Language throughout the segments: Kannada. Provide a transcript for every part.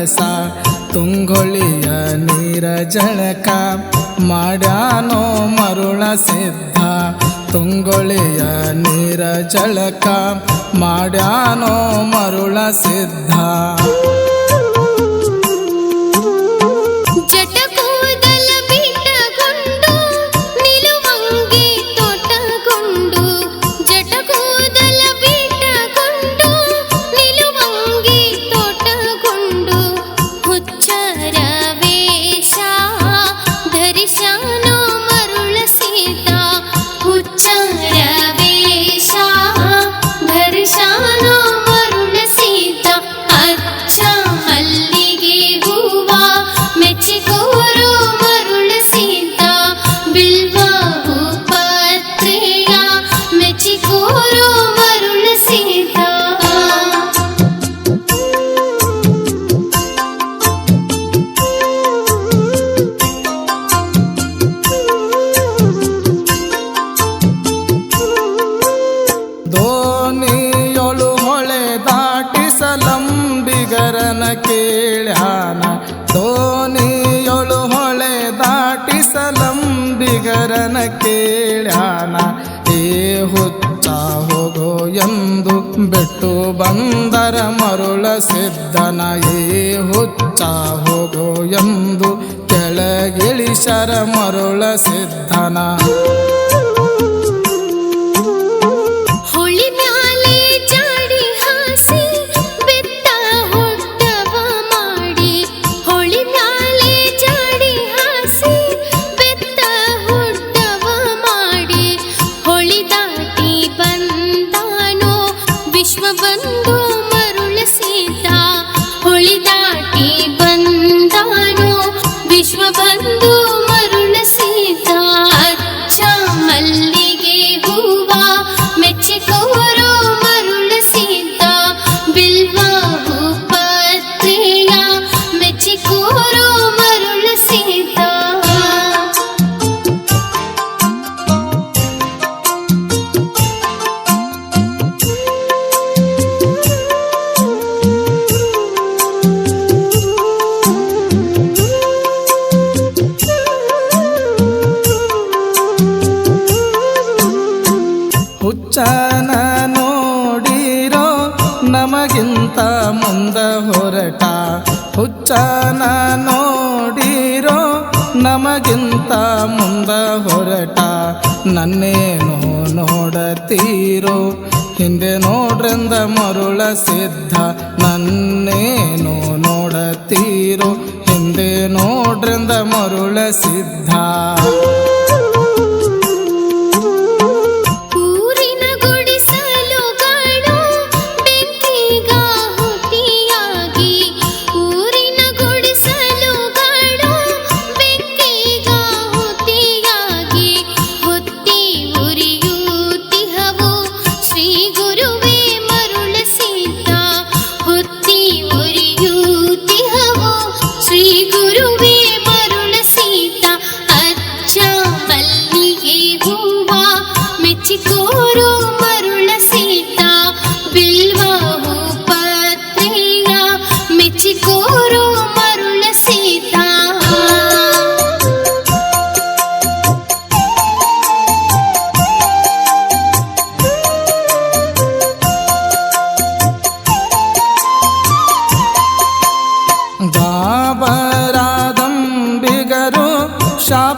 ದಿವಸ ತುಂಗೊಳಿಯ ನೀರ ಜಳಕ ಮಾಡ್ಯಾನೋ ಮರುಳ ಸಿದ್ಧ. ತುಂಗೊಳಿಯ ನೀರ ಜಳಕ ಮಾಡ್ಯಾನೋ ಮರುಳ ಸಿದ್ಧ. ನಂಬಿಗರನ ಕೇಳ್ಯಾನ ದೋನಿಯೊಳು ಹೊಳೆ ದಾಟಿಸಲಂಬಿಗರನ ಕೇಳ್ಯಾನ ಏ ಹುತ್ತ ಹೋಗೋ ಎಂದು ಬಿಟ್ಟು ಬಂದರ ಮರುಳ ಸಿದ್ಧನ. ಏ ಹುಚ್ಚ ಹೋಗೋ ಎಂದು ಕೆಳಗಿಳಿಸರ ಮರುಳ ಸಿದ್ಧನ. ನನ್ನೇನು ನೋಡತೀರೋ? ಹಿಂದೆ ನೋಡ್ರಿಂದ ಮರುಳ ಸಿದ್ಧ. ನನ್ನೇನು ನೋಡತೀರೋ? ಹಿಂದೆ ನೋಡ್ರಿಂದ ಮರುಳ ಸಿದ್ಧ.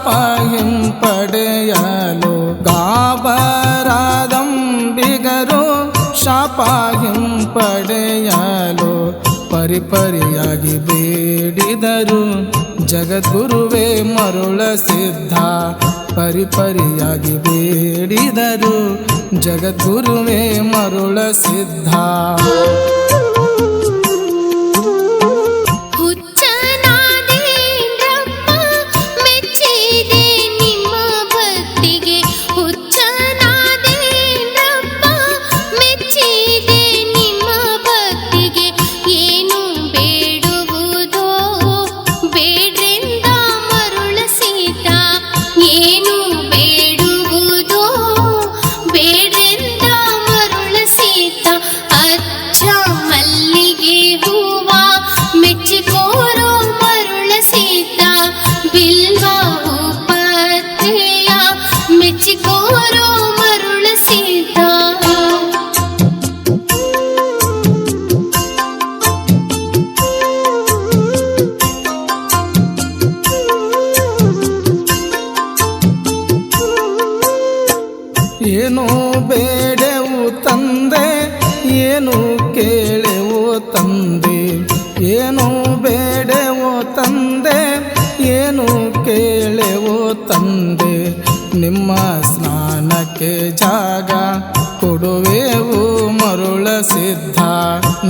ಶಾಪಹಿಂಪಡೆಯಲು ಗಾಬರಾದಂಬಿಗರು ಶಾಪಹಿಂಪಡೆಯಲು ಪರಿಪರಿಯಾಗಿ ಬೇಡಿದರು. ಜಗದ್ಗುರುವೇ ಮರುಳ ಸಿದ್ಧ ಪರಿಪರಿಯಾಗಿ ಬೇಡಿದರು. ಜಗದ್ಗುರುವೇ ಮರುಳ ಸಿದ್ಧ.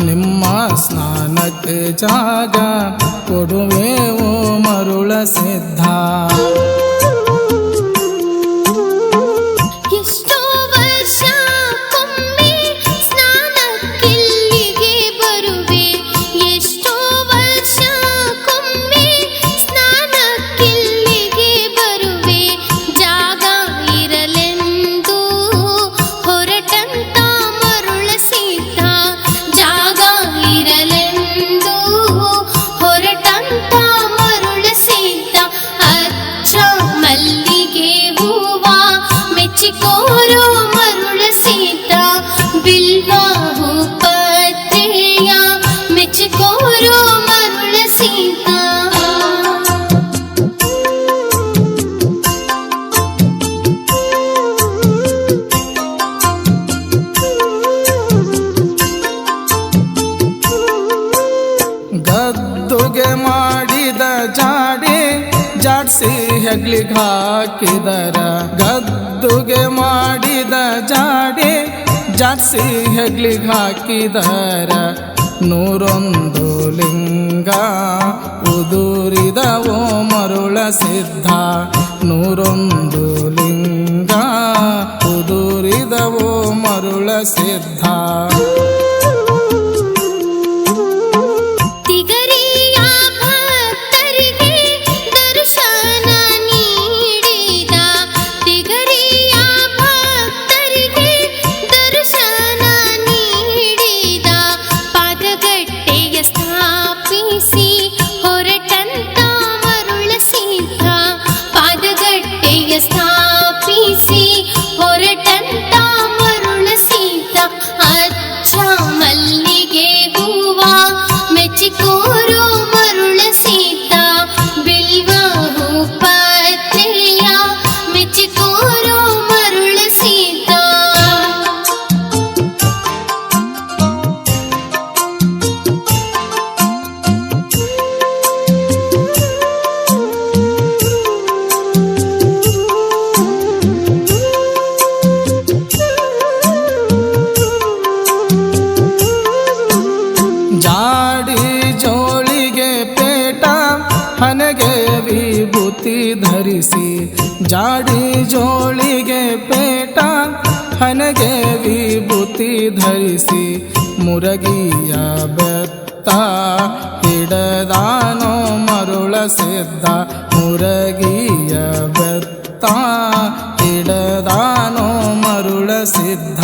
ನಿಮ್ಮ ಸ್ನಾನಕ್ಕೆ ಜಾಗ ಕೊಡುವೆವು ಮರುಳ ಸಿದ್ಧ. ಹಾಕಿದರ, ಗದ್ದುಗೆ ಮಾಡಿದ ಜಾಡೆ, ಜಾಸ್ತಿ ಹೆಗ್ಲಿಗೆ ಹಾಕಿದರ. ನೂರೊಂದು ಲಿಂಗ ಉದುರಿದ ಓ ಮರುಳ ಸಿದ್ಧ. ನೂರೊಂದು ಲಿಂಗ ಉದುರಿದ ಓ ಮರುಳ ಸಿದ್ಧ. ಧರಿಸಿ ಮುರಗಿಯ ಬೆತ್ತ ಹಿಡದಾನೋ ಮರುಳ ಸಿದ್ಧ ಮುರಗಿಯ ಬೆತ್ತ ಹಿಡದಾನೋ ಮರುಳ ಸಿದ್ಧ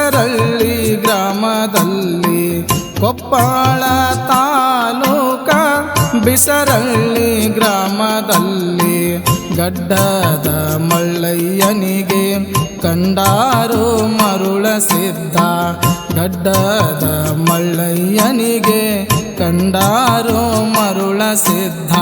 ಚಿಕ್ಕರಳ್ಳಿ ಗ್ರಾಮದಲ್ಲಿ, ಕೊಪ್ಪಳ ತಾಲೂಕ ಬಿಸರಳ್ಳಿ ಗ್ರಾಮದಲ್ಲಿ, ಗಡ್ಡದ ಮಳ್ಳಯ್ಯನಿಗೆ ಕಂಡಾರು ಮರುಳ ಸಿದ್ಧ. ಗಡ್ಡದ ಮಳ್ಳಯ್ಯನಿಗೆ ಕಂಡಾರು ಮರುಳ ಸಿದ್ಧ.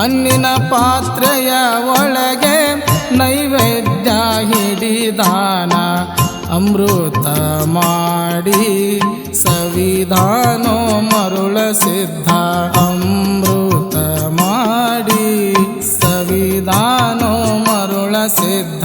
ಮಣ್ಣಿನ ಪಾತ್ರೆಯ ಒಳಗೆ ನೈವೇದ್ಯ ಹಿಡಿದಾನ. ಅಮೃತ ಮಾಡಿ ಸವಿಧಾನೋ ಮರುಳ ಸಿದ್ಧ. ಅಮೃತ ಮಾಡಿ ಸವಿಧಾನೋ ಮರುಳ ಸಿದ್ಧ.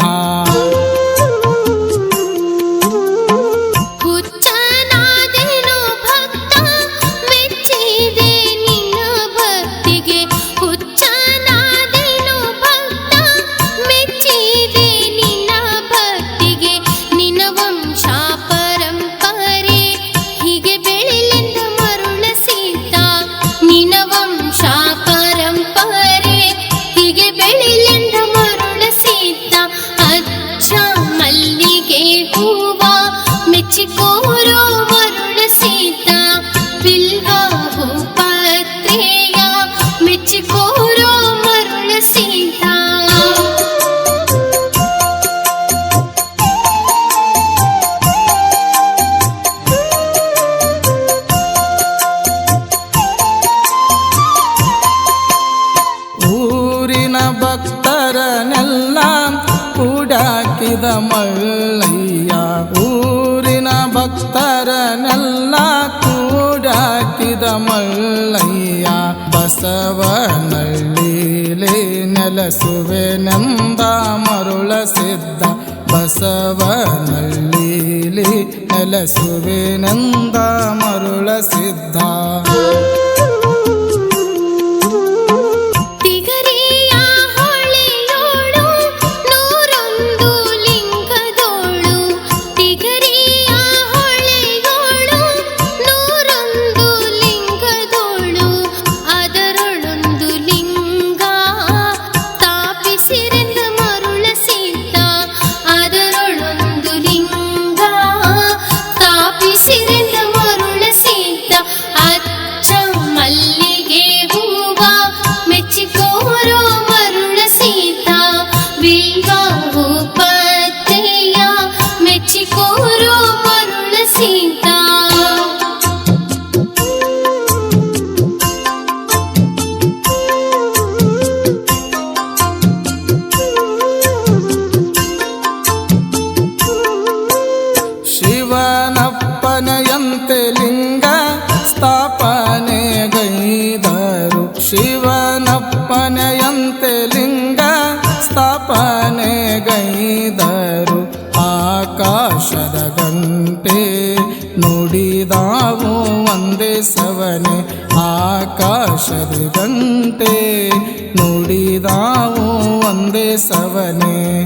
ನನ್ನ ಕೂಡಾಕಿದ ಮಲ್ಲಯ್ಯ ಬಸವನಳ್ಳಿಲಿ ನೆಲಸುವೆ ನಂದ ಮರುಳ ಸಿದ್ಧ ಬಸವನಳ್ಳಿಲಿ ನೆಲಸುವೆ ನಂದ ಮರುಳ ಸಿದ್ಧ. ಕಂಠೆ ನುಡಿದಾವು ಒಂದೇ ಸವನೆ ಆಕಾಶದ ಗಂಟೆ. ನುಡಿದಾವು ಒಂದೇ ಸವನೆ.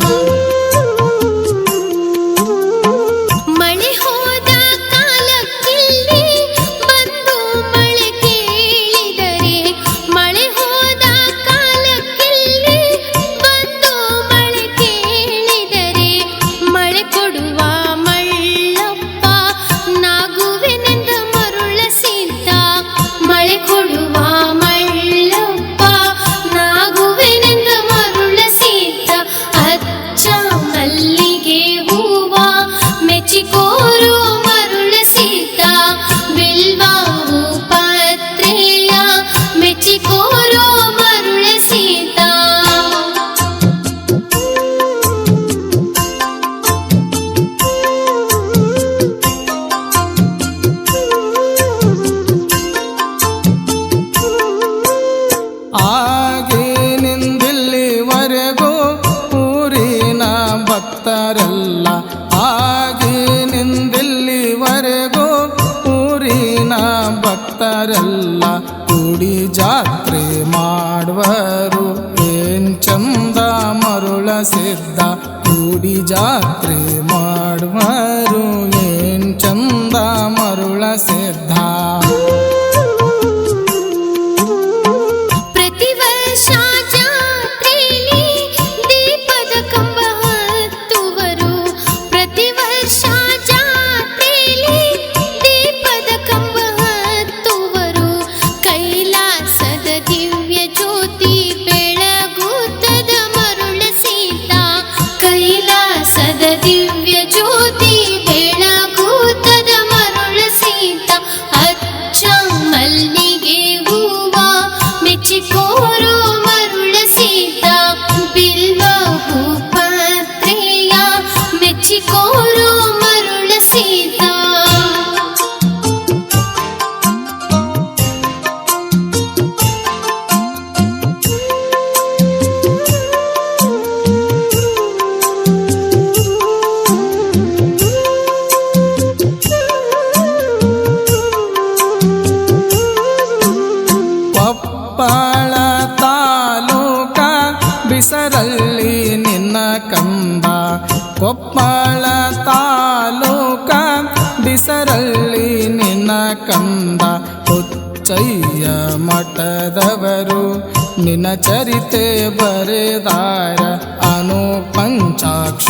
ಅವರು ಏನ್ ಚಂದ ಮರುಳ ಸಿದ್ಧ ಕೂಡಿ ಜಾತ್ರೆ ಮಾಡುವರು. ಏನ್ ಚಂದ ಮರುಳ ಸಿದ್ಧ ಚರಿತೆ ಬರೆದಾರ ಅನು ಪಂಚಾಕ್ಷರಿಯವರು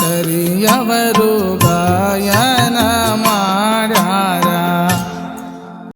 ಗಾಯನ ಮಾಡ್ಯಾರ.